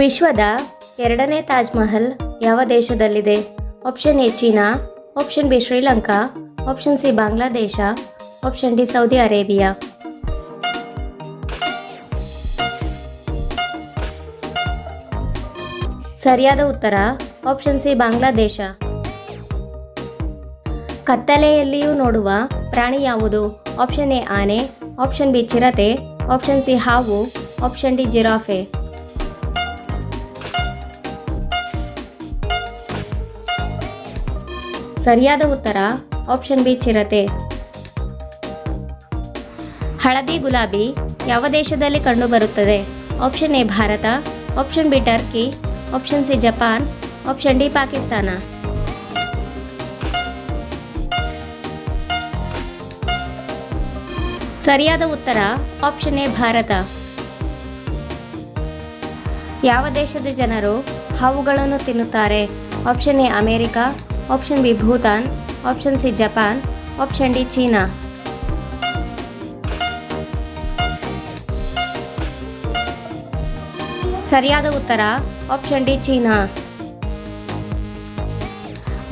ವಿಶ್ವದ ಎರಡನೇ ತಾಜ್ ಮಹಲ್ ಯಾವ ದೇಶದಲ್ಲಿದೆ? Option A China. Option B Sri. Option C Bangladesh. Option D Saudi Arabia. ಸರಿಯಾದ ಉತ್ತರ ಆಪ್ಷನ್ ಸಿ ಬಾಂಗ್ಲಾದೇಶ. ಕತ್ತಲೆಯಲ್ಲಿಯೂ ನೋಡುವ ಪ್ರಾಣಿ ಯಾವುದು? ಆಪ್ಷನ್ ಎ ಆನೆ. ಆಪ್ಷನ್ ಬಿ ಚಿರತೆ. ಆಪ್ಷನ್ ಸಿ ಹಾವು. Option D giraffe. ಸರಿಯಾದ ಉತ್ತರ ಆಪ್ಷನ್ ಬಿ ಚಿರತೆ. ಹಳದಿ ಗುಲಾಬಿ ಯಾವ ದೇಶದಲ್ಲಿ ಕಂಡುಬರುತ್ತದೆ? Option A Bharat, option B Turkey, option C Japan, option D Pakistan. ಸರಿಯಾದ ಉತ್ತರ ಆಪ್ಷನ್ ಎ ಭಾರತ. ಯಾವ ದೇಶದ ಜನರು ಹಾವುಗಳನ್ನು ತಿನ್ನುತ್ತಾರೆ? Option A America option B Bhutan option C Japan option D China ಸರಿಯಾದ ಉತ್ತರ ಆಪ್ಷನ್ ಡಿ ಚೀನಾ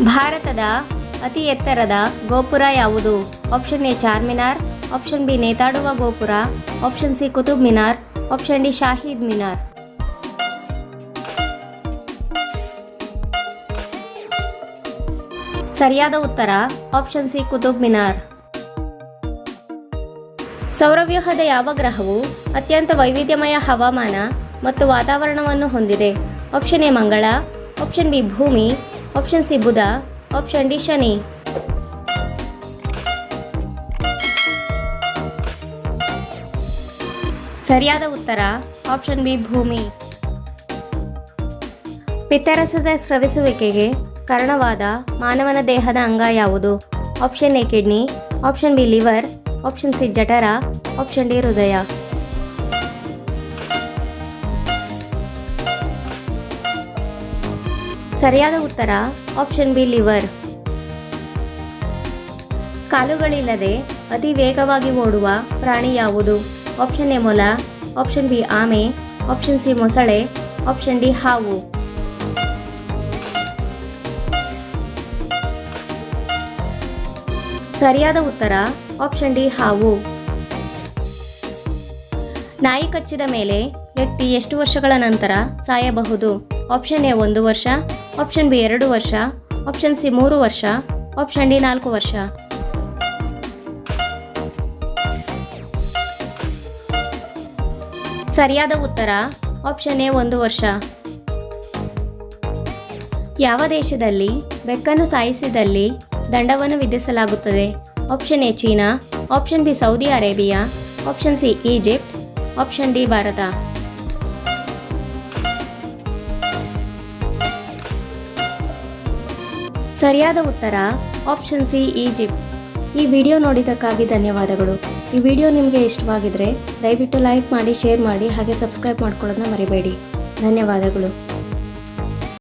ಭಾರತದ ಅತಿ ಎತ್ತರದ ಗೋಪುರ ಯಾವುದು? Option A Charminar option B ನೇತಾಡುವ ಗೋಪುರ option C Qutub Minar option D Shaheed Minar ಸರಿಯಾದ ಉತ್ತರ ಆಪ್ಷನ್ ಸಿ ಕುತುಬ್ ಮಿನಾರ್. ಸೌರವ್ಯೂಹದ ಯಾವ ಗ್ರಹವು ಅತ್ಯಂತ ವೈವಿಧ್ಯಮಯ ಹವಾಮಾನ ಮತ್ತು ವಾತಾವರಣವನ್ನು ಹೊಂದಿದೆ? ಆಪ್ಷನ್ ಎ ಮಂಗಳ. ಆಪ್ಷನ್ ಬಿ ಭೂಮಿ. ಆಪ್ಷನ್ ಸಿ ಬುಧ. ಆಪ್ಷನ್ ಡಿ ಶನಿ. ಸರಿಯಾದ ಉತ್ತರ ಆಪ್ಷನ್ ಬಿ ಭೂಮಿ. ಪಿತ್ತರಸದ ಸ್ರವಿಸುವಿಕೆಗೆ ಕಾರಣವಾದ ಮಾನವನ ದೇಹದ ಅಂಗ ಯಾವುದು? Option A kidney option B liver option C ಜಠರ ಆಪ್ಷನ್ ಡಿ ಹೃದಯ. ಸರಿಯಾದ ಉತ್ತರ ಆಪ್ಷನ್ ಬಿ ಲಿವರ್ ಕಾಲುಗಳಿಲ್ಲದೆ ಅತಿ ವೇಗವಾಗಿ ಓಡುವ ಪ್ರಾಣಿ ಯಾವುದು? ಆಪ್ಷನ್ ಎ ಮೊಲ ಆಪ್ಷನ್ ಬಿ ಆಮೆ ಆಪ್ಷನ್ ಸಿ ಮೊಸಳೆ ಆಪ್ಷನ್ ಡಿ ಹಾವು. ಸರಿಯಾದ ಉತ್ತರ ಆಪ್ಷನ್ ಡಿ ಹಾವು. ನಾಯಿ ಕಚ್ಚಿದ ಮೇಲೆ ವ್ಯಕ್ತಿ ಎಷ್ಟು ವರ್ಷಗಳ ನಂತರ ಸಾಯಬಹುದು? ಆಪ್ಷನ್ ಎ ಒಂದು ವರ್ಷ ಆಪ್ಷನ್ ಬಿ ಎರಡು ವರ್ಷ ಆಪ್ಷನ್ ಸಿ ಮೂರು ವರ್ಷ ಆಪ್ಷನ್ ಡಿ ನಾಲ್ಕು ವರ್ಷ. ಸರಿಯಾದ ಉತ್ತರ ಆಪ್ಷನ್ ಎ ಒಂದು ವರ್ಷ. ಯಾವ ದೇಶದಲ್ಲಿ ಬೆಕ್ಕನ್ನು ಸಾಯಿಸಿದಲ್ಲಿ ದಂಡವನ್ನು ವಿಧಿಸಲಾಗುತ್ತದೆ. Option A China. Option B Saudi Arabia. Option C Egypt. Option D Bharat. ಸರಿಯಾದ ಉತ್ತರ ಆಪ್ಷನ್ ಸಿ ಈಜಿಪ್ಟ್. ಈ ವಿಡಿಯೋ ನೋಡಿದ್ದಕ್ಕಾಗಿ ಧನ್ಯವಾದಗಳು. ಈ ವಿಡಿಯೋ ನಿಮಗೆ ಇಷ್ಟವಾಗಿದ್ರೆ ದಯವಿಟ್ಟು ಲೈಕ್ ಮಾಡಿ ಶೇರ್ ಮಾಡಿ, ಹಾಗೆ ಸಬ್ಸ್ಕ್ರೈಬ್ ಮಾಡ್ಕೊಳ್ಳೋದನ್ನ ಮರಿಬೇಡಿ. ಧನ್ಯವಾದಗಳು.